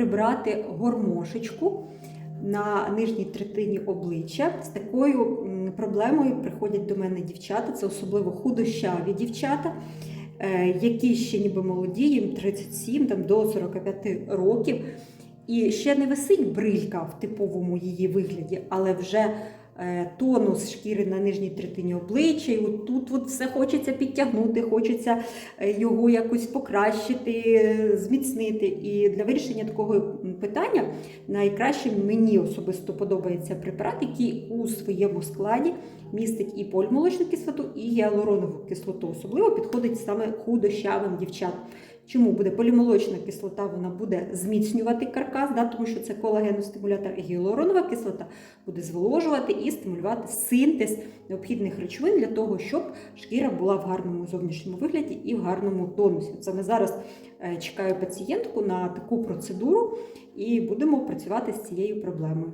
прибрати гормошечку на нижній третині обличчя. З такою проблемою приходять до мене дівчата, це особливо худощаві дівчата, е, які ще ніби молоді, їм 37 там, до 45 років. І ще не висить брилька в типовому її вигляді, але вже тонус шкіри на нижній третині обличчя, і от тут от все хочеться підтягнути, хочеться е, його якось покращити, е, зміцнити. І для вирішення такого питання найкраще мені особисто подобається препарат, який у своєму складі містить і польмолочну кислоту, і гіалуронову кислоту. Особливо підходить саме худощавим дівчатам. Чому буде полімолочна кислота? Вона буде зміцнювати каркас, да, тому що це колагеностимулятор, і гіалуронова кислота буде зволожувати і стимулювати синтез необхідних речовин для того, щоб шкіра була в гарному зовнішньому вигляді і в гарному тонусі. Саме зараз е, чекаю пацієнтку на таку процедуру і будемо працювати з цією проблемою.